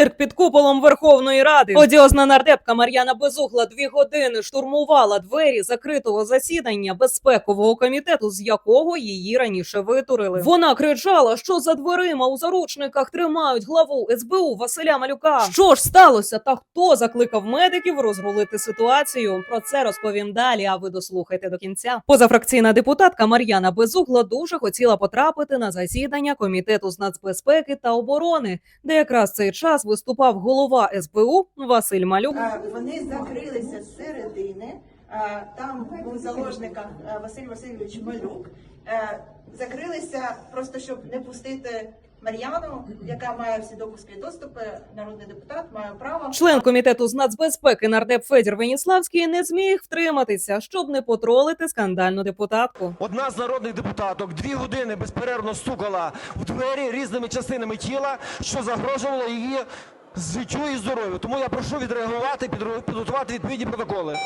Цирк під куполом Верховної Ради. Одіозна нардепка Мар'яна Безугла дві години штурмувала двері закритого засідання безпекового комітету, з якого її раніше витурили. Вона кричала, що за дверима у заручниках тримають главу СБУ Василя Малюка. Що ж сталося? Та хто закликав медиків розрулити ситуацію? Про це розповім далі. А ви дослухайте до кінця. Позафракційна депутатка Мар'яна Безугла дуже хотіла потрапити на засідання комітету з нацбезпеки та оборони, де якраз цей час виступав голова СБУ Василь Малюк. Вони закрилися з середини. Там був заложниках Василь Васильович Малюк. Е, Закрилися просто щоб не пустити Мар'яну, яка має всі допуски і доступи. Народний депутат має право. Член комітету з нацбезпеки нардеп Федір Веніславський не зміг втриматися, щоб не потролити скандальну депутатку. Одна з народних депутаток дві години безперервно стукала в двері різними частинами тіла, що загрожувало її життю і здоров'ю. Тому я прошу відреагувати, підготувати відповідні протоколи.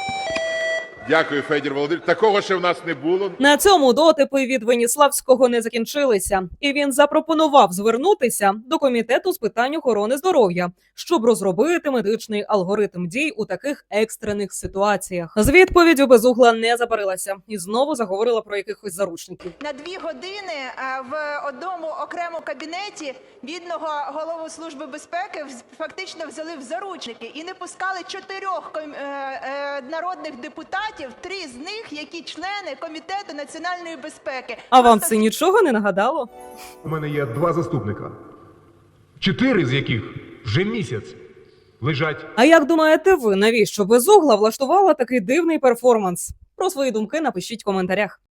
Дякую, Федір Володимирович. Такого ще в нас не було. На цьому дотипи від Веніславського не закінчилися, і він запропонував звернутися до комітету з питань охорони здоров'я, щоб розробити медичний алгоритм дій у таких екстрених ситуаціях. З відповіддю безугла не забарилася і знову заговорила про якихось заручників. На дві години в одному окремому кабінеті бідного голову служби безпеки вз- фактично взяли в заручники і не пускали чотирьох е, е, народних депутатів, три з них, які члени комітету національної безпеки. А вам це нічого не нагадало? У мене є два заступника, чотири з яких вже місяць лежать А як думаєте ви, навіщо безугла влаштувала такий дивний перформанс? Про свої думки напишіть в коментарях.